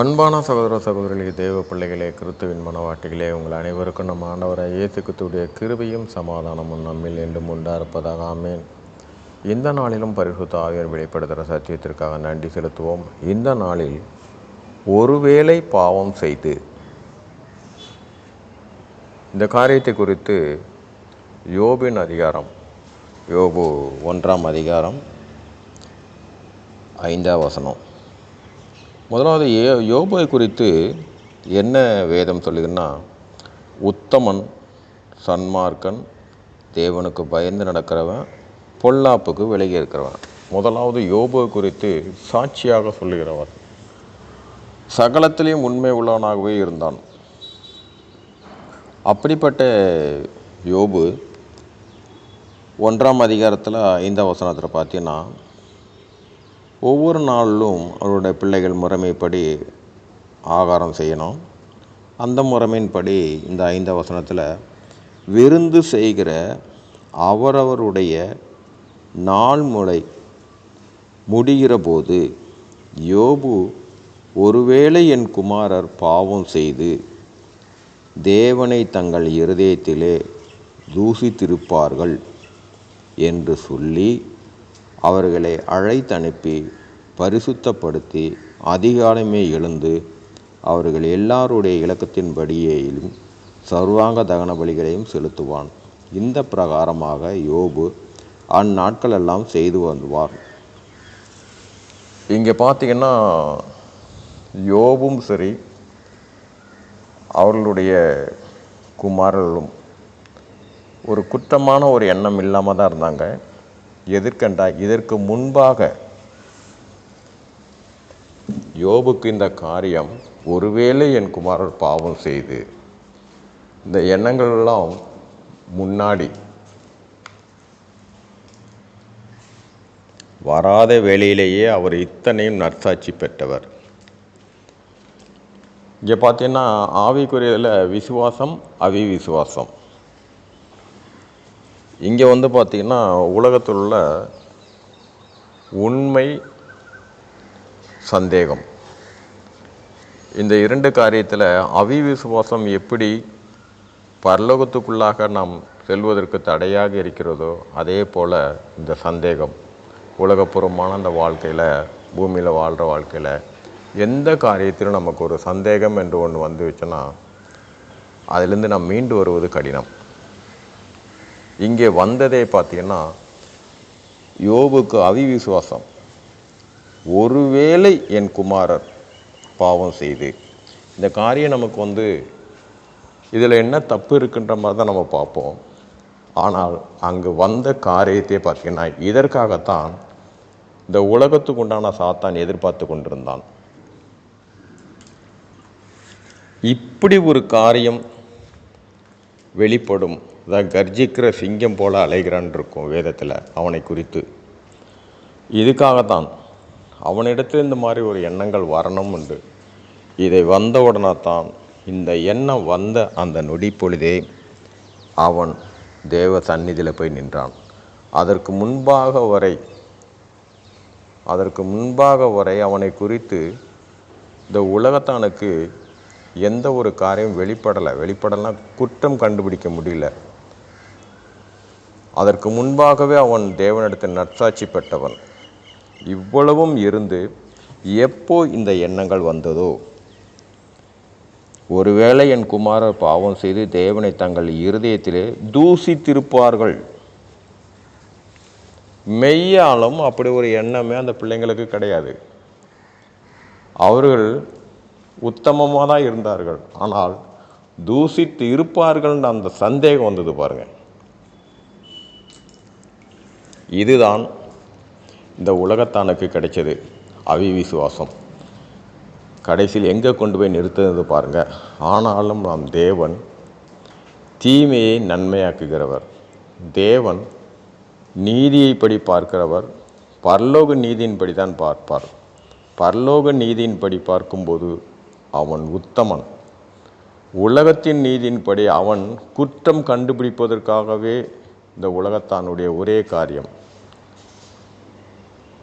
அன்பான சகோதர சகோதரிகளே தேவ பிள்ளைகளே கிறிஸ்துவின் மனவாட்டிகளே உங்கள் அனைவருக்கும் நம்ம ஆண்டவரை இயேசுக்குத்துடைய கிருபையும் சமாதானமும் நம்மில் என்றும் உண்டாயிருப்பதாக. ஆமேன். இந்த நாளிலும் பரிசுத்த ஆவியர் வெளிப்படுத்துகிற சத்தியத்திற்காக நன்றி செலுத்துவோம். இந்த நாளில் ஒருவேளை பாவம் செய்து இந்த காரியத்தை குறித்து யோபின் அதிகாரம் யோபு ஒன்றாம் அதிகாரம் ஐந்தாம் வசனம். முதலாவது ஏ யோபை குறித்து என்ன வேதம் சொல்லுதுன்னா உத்தமன் சன்மார்க்கன் தேவனுக்கு பயந்து நடக்கிறவன் பொல்லாப்புக்கு விலகி இருக்கிறவன். முதலாவது யோபு குறித்து சாட்சியாக சொல்லுகிறவர். சகலத்திலையும் உண்மை உள்ளவனாகவே இருந்தான். அப்படிப்பட்ட யோபு ஒன்றாம் அதிகாரத்தில் ஐந்தாம் வசனத்தில் பார்த்தீங்கன்னா ஒவ்வொரு நாளிலும் அவருடைய பிள்ளைகள் முறைமைப்படி ஆகாரம் செய்யணும். அந்த முறைமையின்படி இந்த ஐந்து வசனத்தில் விருந்து செய்கிற அவரவருடைய நாள் முறை முடிகிற போது யோபு ஒருவேளை என் குமாரர் பாவம் செய்து தேவனை தங்கள் இருதயத்திலே தூசித்திருப்பார்கள் என்று சொல்லி அவர்களை அழைத்தனுப்பி பரிசுத்தப்படுத்தி அதிகாலமே எழுந்து அவர்கள் எல்லாருடைய இலக்கத்தின்படியேயும் சர்வாங்க தகன பலிகளையும் செலுத்துவான். இந்த பிரகாரமாக யோபு அந்நாட்களெல்லாம் செய்து வந்துவார். இங்கே பார்த்தீங்கன்னா யோபும் சரி அவர்களுடைய குமாரர்களும் ஒரு குற்றமான ஒரு எண்ணம் இல்லாமல் தான் இருந்தாங்க. எதிர்கண்டா இதற்கு முன்பாக யோபுக்கு இந்த காரியம் ஒருவேளை என் குமாரர் பாவம் செய்து இந்த எண்ணங்களெல்லாம் முன்னாடி வராத வேலையிலேயே அவர் இத்தனையும் நற்சாட்சி பெற்றவர். இங்கே பார்த்தீங்கன்னா ஆவிக்குரியதில் விசுவாசம் அவி விசுவாசம் இங்கே வந்து பார்த்திங்கன்னா உலகத்தில் உள்ள உண்மை சந்தேகம். இந்த இரண்டு காரியத்தில் அவிவிசுவாசம் எப்படி பரலோகத்துக்குள்ளாக நாம் செல்வதற்கு தடையாக இருக்கிறதோ அதே போல் இந்த சந்தேகம். உலகப்புறமான அந்த வாழ்க்கையில் பூமியில் வாழ்கிற வாழ்க்கையில் எந்த காரியத்திலும் நமக்கு ஒரு சந்தேகம் என்று ஒன்று வந்துச்சுன்னா அதிலேருந்து நாம் மீண்டு வருவது கடினம். இங்கே வந்ததே பார்த்தீங்கன்னா யோபுக்கு அவிவிசுவாசம். ஒருவேளை என் குமாரர் பாவம் செய்து இந்த காரியம் நமக்கு வந்து இதில் என்ன தப்பு இருக்குன்ற மாதிரி தான் நம்ம பார்ப்போம். ஆனால் அங்கு வந்த காரியத்தை பார்த்தீங்கன்னா இதற்காகத்தான் இந்த உலகத்துக்கு உண்டான சாத்தான் எதிர்பார்த்து கொண்டிருந்தான். இப்படி ஒரு காரியம் வெளிப்படும். அதான் கர்ஜிக்கிற சிங்கம் போல் அலைகிறான் இருக்கும் வேதத்தில் அவனை குறித்து. இதுக்காகத்தான் அவனிடத்தில் இந்த மாதிரி ஒரு எண்ணங்கள் வரணும் உண்டு. இதை வந்த தான் இந்த எண்ணம் வந்த அந்த நொடி பொழுதே அவன் தேவ சந்நிதியில் போய் நின்றான். அதற்கு முன்பாக வரை அதற்கு முன்பாக வரை அவனை குறித்து இந்த உலகத்தானுக்கு எந்த ஒரு காரியம் வெளிப்படலை. வெளிப்படலாம் குற்றம் கண்டுபிடிக்க முடியல. அதற்கு முன்பாகவே அவன் தேவனிடத்தில் நற்சாட்சி பெற்றவன். இவ்வளவும் இருந்து எப்போ இந்த எண்ணங்கள் வந்ததோ? ஒருவேளை என் குமாரர் பாவம் செய்து தேவனை தங்கள் இருதயத்திலே தூசித்திருப்பார்கள். மெய்யாலும் அப்படி ஒரு எண்ணமே அந்த பிள்ளைங்களுக்கு கிடையாது. அவர்கள் உத்தமமாக தான் இருந்தார்கள். ஆனால் தூசித்து இருப்பார்கள்னு அந்த சந்தேகம் வந்தது பாருங்கள் இதுதான் இந்த உலகத்தானுக்கு கிடைச்சது அவிவிசுவாசம் கடைசியில் எங்கே கொண்டு போய் நிறுத்துறது பாருங்கள் ஆனாலும் நாம் தேவன் தீமையை நன்மையாக்குகிறவர். தேவன் நீதியைப்படி பார்க்கிறவர். பரலோக நீதியின்படி தான் பார்ப்பார். பரலோக நீதியின்படி பார்க்கும்போது அவன் உத்தமன். உலகத்தின் நீதியின்படி அவன் குற்றம் கண்டுபிடிப்பதற்காகவே இந்த உலகத்தானுடைய ஒரே காரியம்.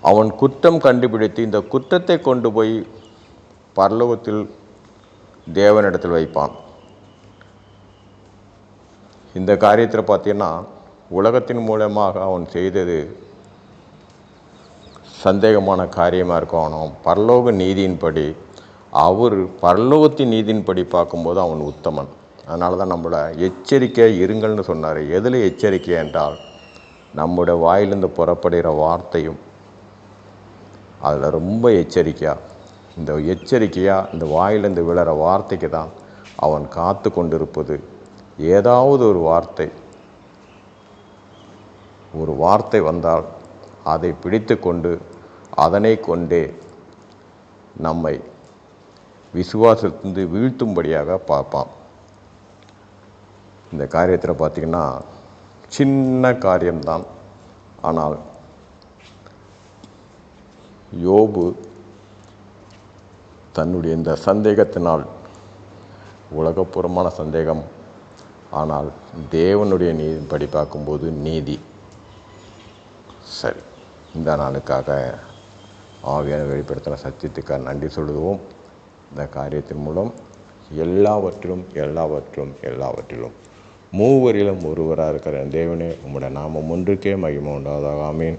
அவன் குற்றம் கண்டுபிடித்து இந்த குற்றத்தை கொண்டு போய் பரலோகத்தில் தேவனிடத்தில் வைப்பான். இந்த காரியத்தில் பார்த்தீங்கன்னா உலகத்தின் மூலமாக அவன் செய்தது சந்தேகமான காரியமாக இருக்கும். அவனும் பரலோக நீதியின்படி அவர் பரலோகத்தின் நீதியின்படி பார்க்கும்போது அவன் உத்தமன். அதனால தான் நம்மளை எச்சரிக்கை இருங்கள்னு சொன்னார். எதில் எச்சரிக்கை என்றால் நம்முடைய வாயிலிருந்து புறப்படுகிற வார்த்தையும் அதில் ரொம்ப எச்சரிக்கையாக இந்த எச்சரிக்கையாக இந்த வாயிலிருந்து விழற வார்த்தைக்கு தான் அவன் காத்து கொண்டிருப்பது. ஏதாவது ஒரு வார்த்தை ஒரு வார்த்தை வந்தால் அதை பிடித்து கொண்டு அதனை கொண்டே நம்மை விசுவாசத்திலிருந்து வீழ்த்தும்படியாக பார்ப்பான். இந்த காரியத்தில் பார்த்திங்கன்னா சின்ன காரியம்தான். ஆனால் யோபு தன்னுடைய இந்த சந்தேகத்தினால் உலகப்புறமான சந்தேகம். ஆனால் தேவனுடைய நீதிப்படி பார்க்கும்போது நீதி. சரி இந்த நாளுக்காக ஆவியான வெளிப்படுத்தின சத்தியத்துக்காக நன்றி சொல்லுவோம். இந்த காரியத்தின் மூலம் எல்லாவற்றிலும் எல்லாவற்றிலும் எல்லாவற்றிலும் மூவரிலும் ஒருவராக இருக்கிற தேவனே உம்முடைய நாமம் ஒன்றுக்கே மகிமை உண்டாதாக ஆமீன்.